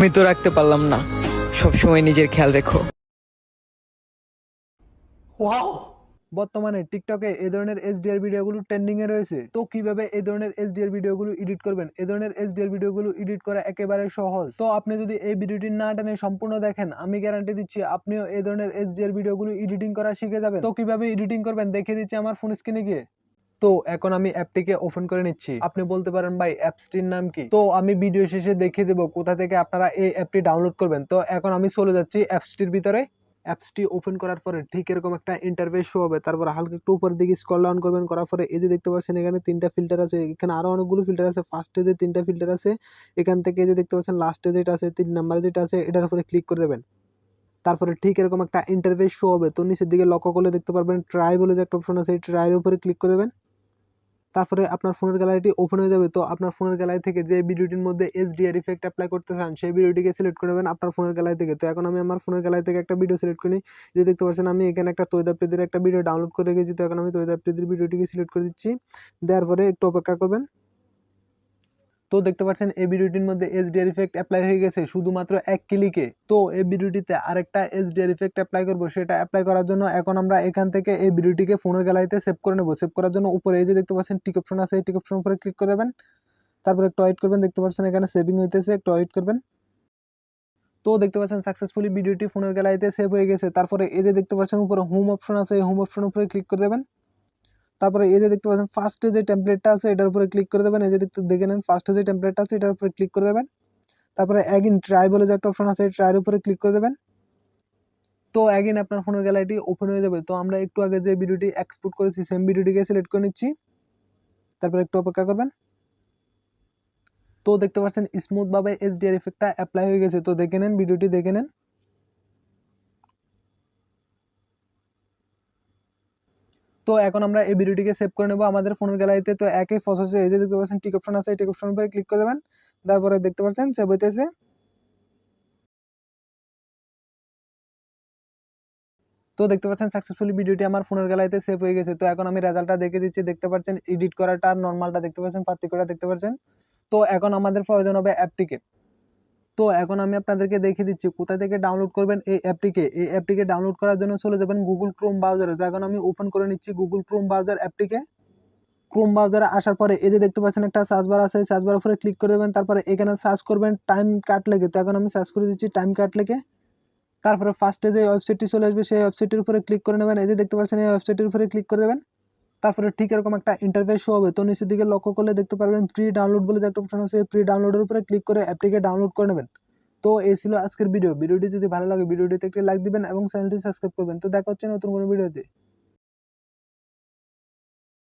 আমি তো রাখতে পারলাম না। সবসময় নিজের খেয়াল রেখো। বর্তমানে টিকটকে এই ধরনের এইচডিআর ভিডিওগুলো ট্রেন্ডিং এ রয়েছে। তো কীভাবে এই ধরনের এইচডিআর ভিডিওগুলো এডিট করবেন? এই ধরনের এইচডিআর ভিডিওগুলো এডিট করা একেবারে সহজ। তো আপনি যদি এই ভিডিওটি না টেনে সম্পূর্ণ দেখেন আমি গ্যারান্টি দিচ্ছি আপনিও এই ধরনের এইচডিআর ভিডিওগুলো এডিটিং করা শিখে যাবেন। তো কীভাবে এডিটিং করবেন দেখিয়ে দিচ্ছি আমার ফোন স্ক্রিনে গিয়ে। তো এখন আমি অ্যাপটিকে ওপেন করে নিচ্ছি। আপনি বলতে পারেন, ভাই, অ্যাপসটির নাম কি? তো আমি ভিডিও শেষে দেখিয়ে দেবো কোথা থেকে আপনারা এই অ্যাপটি ডাউনলোড করবেন। তো এখন আমি চলে যাচ্ছি অ্যাপসটির ভিতরে। অ্যাপসটি ওপেন করার পরে ঠিক এরকম একটা ইন্টারফেস শো হবে। তারপর হালকা একটু উপরের দিকে স্কল ডাউন করবেন, করার পরে এই যে দেখতে পাচ্ছেন এখানে তিনটা ফিল্টার আছে। এখানে আরও অনেকগুলো ফিল্টার আছে। ফার্স্টে যে তিনটা ফিল্টার আছে, এখান থেকে যে দেখতে পাচ্ছেন লাস্টে যেটা আছে, তিন নাম্বারে যেটা আছে, এটার উপরে ক্লিক করে দেবেন। তারপরে ঠিক এরকম একটা ইন্টারফেস শো হবে। তো নিচের দিকে লক্ষ্য করলে দেখতে পারবেন ট্রাই বলে যে একটা অপশন আছে, এই ট্রাইয়ের উপরে ক্লিক করে দেবেন। তারপরে আপনার ফোনের গ্যালারিটি ওপেন হয়ে যাবে। তো আপনার ফোনের গ্যালারি থেকে যে ভিডিওটির মধ্যে এসডিআর ইফেক্ট অ্যাপ্লাই করতে চান, সেই ভিডিওটিকে সিলেক্ট করে নেবেন আপনার ফোনের গ্যালারি থেকে। তো এখন আমি আমার ফোনের গ্যালারি থেকে একটা ভিডিও সিলেক্ট করি। যে দেখতে পাচ্ছেন আমি এখানে একটা তৈদা প্রেদের একটা ভিডিও ডাউনলোড করে রেখেছি। তো এখন আমি তৈদাপ্রীতির ভিডিওটিকে সিলেক্ট করে দিচ্ছি। দেওয়ার পরে একটু অপেক্ষা করবেন। তো দেখতে পাচ্ছেন, এই ভিডিওটির মধ্যে এইচডিআর ইফেক্ট অ্যাপ্লাই হয়ে গেছে শুধুমাত্র এক ক্লিকে তো এই ভিডিওটিতে আরেকটা এইচডিআর ইফেক্ট অ্যাপ্লাই করব, সেটা অ্যাপ্লাই করার জন্য এখন আমরা এখান থেকে এই ভিডিওটিকে ফোনের গ্যালারিতে সেভ করে নেব। সেভ করার জন্য উপরে এই যে দেখতে পাচ্ছেন টিক অপশন আছে, এই টিক অপশন উপরে ক্লিক করে দেবেন। তারপর একটু করবেন, দেখতে পাচ্ছেন এখানে সেভিং হইতেছে, একটু ওয়েট করবেন। তো দেখতে পাচ্ছেন সাকসেসফুলি ভিডিওটি ফোনের গ্যালারিতে সেভ হয়ে গেছে। তারপরে এই যে দেখতে পাচ্ছেন, উপরে হোম অপশন আছে, এই হোম অপশন উপরে ক্লিক করে দেবেন। তারপরে এই যে দেখতে পাচ্ছেন ফার্স্টে যে টেমপ্লেটটা আছে, এটার উপরে ক্লিক করে দেবেন। এই যে দেখতে দেখে নেন ফার্স্টে যে টেমপ্লেটটা আছে, এটার উপরে ক্লিক করে দেবেন। তারপরে অ্যাগিন ট্রাই বলে যে একটা অপশন আছে, এই ট্রাইয়ের উপরে ক্লিক করে দেবেন। তো অ্যাগিন আপনার ফোনের গ্যালারিটি ওপেন হয়ে যাবে। তো আমরা একটু আগে যে ভিডিওটি এক্সপোর্ট করেছি সেম ভিডিওটিকে সিলেক্ট করে নিচ্ছি। তারপরে একটু অপেক্ষা করবেন। তো দেখতে পাচ্ছেন স্মুথভাবে এইচডিআর ইফেক্টটা অ্যাপ্লাই হয়ে গেছে। তো দেখে নেন ভিডিওটি দেখে নেন। তো এখন আমরা এই ভিডিওটিকে সেভ করে নেব আমাদের ফোনের গ্যালারিতে তো একই প্রসেসে এই যে দেখতে পাচ্ছেন টিক অপশন আছে এই টিক অপশন উপরে ক্লিক করে দেবেন। তারপরে দেখতে পাচ্ছেন সেভ হইতেছে। তো দেখতে পাচ্ছেন সাকসেসফুলি ভিডিওটি আমার ফোনের গ্যালারিতে সেভ হয়ে গেছে। তো এখন আমি রেজাল্টটা দেখে দিচ্ছি, দেখতে পাচ্ছেন এডিট করাটা আর নর্মালটা দেখতে পাচ্ছেন পার্থক্যটা দেখতে পাচ্ছেন। তো এখন আমাদের প্রয়োজন হবে অ্যাপটিকে তো এখন আমি আপনাদেরকে দেখিয়ে দিচ্ছি কোথা থেকে ডাউনলোড করবেন এই অ্যাপটিকে? এই অ্যাপটিকে ডাউনলোড করার জন্য চলে যাবেন গুগল ক্রোম ব্রাউজারে তো এখন আমি ওপেন করে নিচ্ছি গুগল ক্রোম ব্রাউজার অ্যাপটিকে। ক্রোম ব্রাউজারে আসার পরে এই যে দেখতে পাচ্ছেন একটা সার্চ বার আছে সার্চ বার উপরে ক্লিক করে দেবেন, তারপরে এখানে সার্চ করবেন টাইম কাট লেগে। তো এখন আমি সার্চ করে দিচ্ছি টাইম কাট লেগে। তারপরে ফার্স্টে যে ওয়েবসাইটটি চলে আসবে, সেই ওয়েবসাইটের উপরে ক্লিক করে নেবেন। এই যে দেখতে পাচ্ছেন এই ওয়েবসাইটের উপরে ক্লিক করে দেবেন। তারপরে ঠিক এরকম একটা ইন্টারফেস শো হবে। তো নিচের দিকে লক্ষ্য করলে দেখতে পারবেন ফ্রি ডাউনলোড বলে একটা অপশন আছে ফ্রি ডাউনলোডের উপরে ক্লিক করে অ্যাপটিকে ডাউনলোড করে নেবেন। তো এই ছিল আজকের ভিডিও ভিডিওটি যদি ভালো লাগে ভিডিওটিতে একটি লাইক দিবেন এবং চ্যানেলটি সাবস্ক্রাইব করবেন। তো দেখা হচ্ছে নতুন কোনো ভিডিওতে